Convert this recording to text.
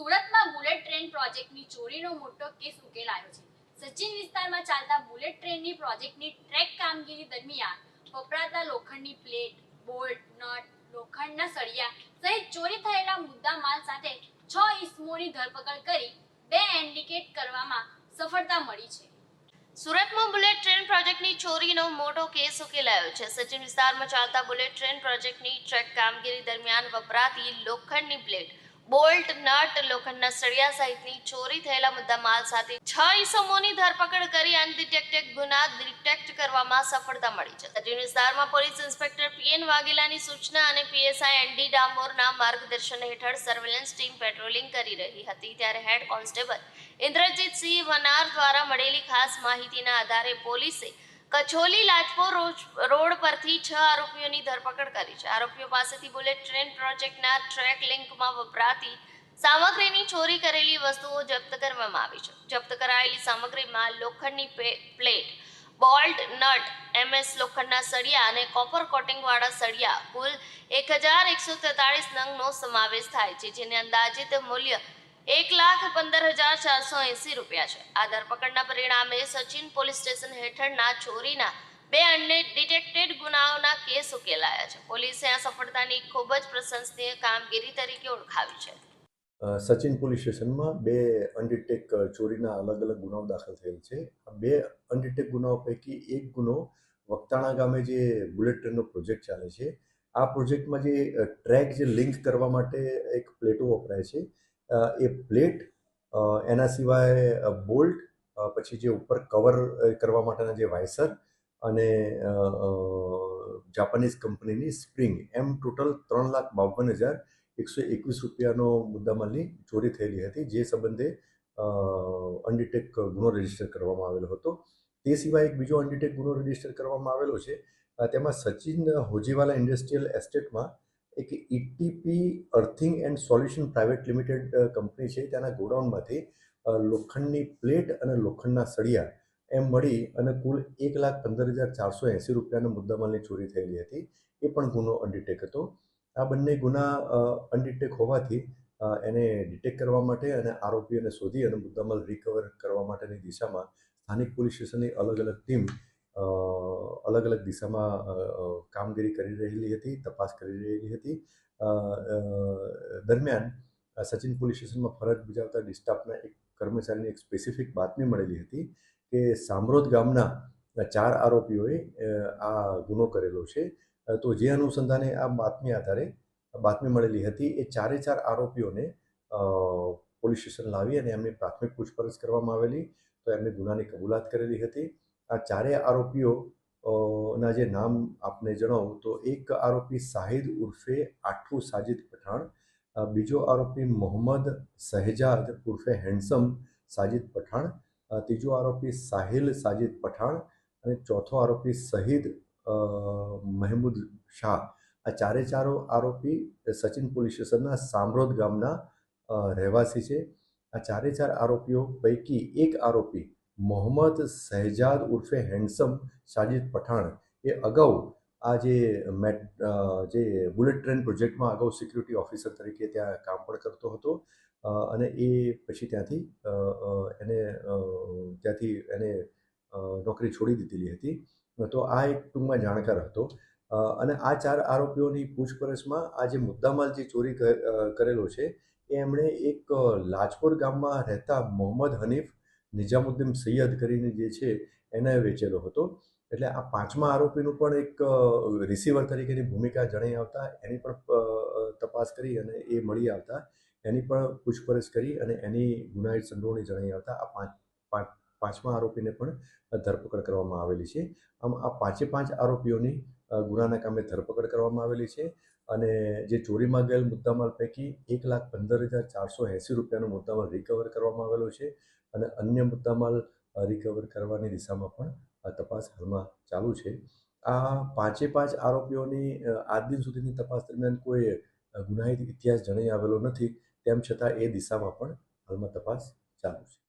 સુરતમાં bullet train પ્રોજેક્ટની ચોરીનો મોટો કેસ ઉકેલાયો છે. સચિન વિસ્તારમાં ચાલતા બુલેટ ટ્રેનની પ્રોજેક્ટની ટ્રેક કામગીરી દરમિયાન વપરાતા લોખંડની પ્લેટ, બોલ્ટ, નટ, લોખંડના સળિયા સહિત ચોરી થયેલા મુદ્દા માલ સાથે છ ઇસમોની ધરપકડ કરી બે એન્ડિકેટ કરવામાં સફળતા મળી છે. સુરતમાં બુલેટ ટ્રેન પ્રોજેક્ટની ચોરીનો મોટો કેસ ઉકેલાયો છે. સચિન વિસ્તારમાં ચાલતા બુલેટ ટ્રેન પ્રોજેક્ટની ટ્રેક કામગીરી દરમિયાન વપરાતી લોખંડની પ્લેટ બોલ્ટ, નટ, લોખંડના સળિયા સહિતની ચોરી થયેલા મુદ્દામાલ સાથે છ ઇસમોની ધરપકડ કરી અનડિટેક્ટેડ ગુના ડિટેક્ટ કરવામાં સફળતા મળી છે. સચિન વિસ્તારમાં પોલીસ ઇન્સ્પેક્ટર પીએન વાઘેલાની સૂચના અને પીએસઆઈ એનડી ડામોરના માર્ગદર્શન હેઠળ સર્વેલન્સ ટીમ પેટ્રોલિંગ કરી રહી હતી. ત્યારે હેડ કોન્સ્ટેબલ ઇન્દ્રજીતસિંહ વનાર દ્વારા મળેલી ખાસ માહિતીના આધારે પોલીસે કચોલી લાજપોર રોડ પરથી છ આરોપીઓની ધરપકડ કરી છે. આરોપીઓ પાસેથી બુલેટ ટ્રેન પ્રોજેક્ટના ટ્રેક લિંકમાં વપરાતી સામગ્રીની ચોરી કરેલી વસ્તુઓ જપ્ત કરવામાં આવી છે. જપ્ત કરાયેલી સામગ્રીમાં લોખંડની પ્લેટ, બોલ્ટ નટ, એમએસ લોખંડના સળિયા અને કોપર કોટિંગવાળા સળિયા, કુલ એક હજાર એકસો તેતાળીસ નંગનો સમાવેશ થાય છે, જેને અંદાજિત મૂલ્ય એક લાખ પંદર હજાર ચારસો એંસી રૂપિયા છે. આ ધરપકડના પરિણામે સચિન પોલીસ સ્ટેશન હેઠળના ચોરીના બે અન્ય ડિટેક્ટેડ ગુનાઓના કેસ ઉકેલાયા છે. પોલીસે આ સફળતાની ખૂબ જ પ્રશંસનીય કામગીરી તરીકે ઓળખાવી છે. સચિન પોલીસ સ્ટેશનમાં બે અનડિટેક ચોરીના અલગ અલગ ગુનાઓ દાખલ થયેલ છે. બે અનડિટેક ગુનાઓ પૈકી એક ગુનો વક્તાણા ગામે જે બુલેટ ટ્રેનનો પ્રોજેક્ટ ચાલે છે. આ પ્રોજેક્ટમાં જે ટ્રેક જે લિંક કરવા માટે એક પ્લેટો વપરાય છે એ પ્લેટ એના સિવાય બોલ્ટ પછી જે ઉપર કવર કરવા માટેના જે વાયસર અને જાપાનીઝ કંપનીની સ્પ્રિંગ, એમ ટોટલ ત્રણ લાખ બાવન હજાર એકસો એકવીસ રૂપિયાનો મુદ્દામાલની ચોરી થયેલી હતી, જે સંબંધે અનડિટેક ગુનો રજિસ્ટર કરવામાં આવેલો હતો. તે સિવાય એક બીજો અનડિટેક ગુનો રજિસ્ટર કરવામાં આવેલો છે. તેમાં સચિન હોજીવાલા ઇન્ડસ્ટ્રીયલ એસ્ટેટમાં એક ETP earthing and solution private limited company છે. ત્યાંના ગોડાઉનમાંથી લોખંડની પ્લેટ અને લોખંડના સળિયા એમ મળી અને કુલ એક લાખ પંદર હજાર ચારસો એંસી રૂપિયાના મુદ્દામાલની ચોરી થયેલી હતી. એ પણ ગુનો અનડિટેક હતો. આ બંને ગુના અનડિટેક હોવાથી એને ડિટેક કરવા માટે અને આરોપીઓને શોધી અને મુદ્દામાલ રિકવર કરવા માટેની દિશામાં સ્થાનિક પોલીસ સ્ટેશનની અલગ અલગ ટીમ અલગ અલગ દિશામાં કામગીરી કરી રહેલી હતી, તપાસ કરી રહેલી હતી. દરમિયાન સચિન પોલીસ સ્ટેશનમાં ફરજ બજાવતા ડિસ્ટાફના એક કર્મચારીની એક સ્પેસિફિક બાતમી મળેલી હતી કે સામરોદ ગામના ચાર આરોપીઓએ આ ગુનો કરેલો છે. તો જે અનુસંધાને આ બાતમી આધારે, બાતમી મળેલી હતી, એ ચારે ચાર આરોપીઓને પોલીસ સ્ટેશન લાવી અને એમની પ્રાથમિક પૂછપરછ કરવામાં આવેલી. તો એમને ગુનાની કબૂલાત કરેલી હતી. આ ચારેય આરોપીઓ ના જે નામ આપને જણાવું, તો એક આરોપી સાહિદ ઉર્ફે આઠુ સાજિદ પઠાણ બીજો આરોપી મોહમ્મદ શહેજાદ ઉર્ફે હેન્ડસમ સાજિદ પઠાણ ત્રીજો આરોપી સાહિલ સાજિદ પઠાણ અને ચોથો આરોપી શહીદ મહેમૂદ શાહ. આ ચારે ચારો આરોપી સચિન પોલીસ સ્ટેશનના સામરોદ ગામના રહેવાસી છે. આ ચારે ચાર આરોપીઓ પૈકી એક આરોપી મોહમ્મદ શહેજાદ ઉર્ફે હેન્ડસમ સાજિદ પઠાણ એ અગાઉ આ જે મેટ જે બુલેટ ટ્રેન પ્રોજેક્ટમાં અગાઉ સિક્યુરિટી ઓફિસર તરીકે ત્યાં કામ પણ કરતો હતો. અને એ પછી ત્યાંથી એને ત્યાંથી એને નોકરી છોડી દીધેલી હતી. તો આ એક ટૂંકમાં જાણકાર હતો. અને આ ચાર આરોપીઓની પૂછપરછમાં આ જે મુદ્દામાલ જે ચોરી કરેલો છે એ એમણે એક લાજપોર ગામમાં રહેતા મોહમ્મદ હનીફ નિજામુદ્દીન સૈયદ કરીને જે છે, એને વેચેલો હતો. એટલે આ પાંચમા આરોપીનું પણ એક રિસીવર તરીકેની ભૂમિકા જણાઈ આવતા, એની પણ તપાસ કરી અને એ મળી આવતા, એની પણ પૂછપરછ કરી અને એની ગુનાહિત સંડોવણી જણાઈ આવતા, આ પાંચ પાંચમા આરોપીને પણ ધરપકડ કરવામાં આવેલી છે. આમ આ પાંચે પાંચ આરોપીઓની ગુનાના કામે ધરપકડ કરવામાં આવેલી છે. અને જે ચોરીમાં ગયેલ મુદ્દામાલ પૈકી એક લાખ પંદર હજાર ચારસો એંસી રૂપિયાનો મુદ્દામાલ રિકવર કરવામાં આવેલો છે અને અન્ય મુદ્દામાલ રિકવર કરવાની દિશામાં પણ તપાસ હાલમાં ચાલુ છે. આ પાંચે પાંચ આરોપીઓની આજ દિન સુધીની તપાસ દરમિયાન કોઈ ગુનાહિત ઇતિહાસ જણાઈ આવેલો નથી. તેમ છતાં એ દિશામાં પણ હાલમાં તપાસ ચાલુ છે.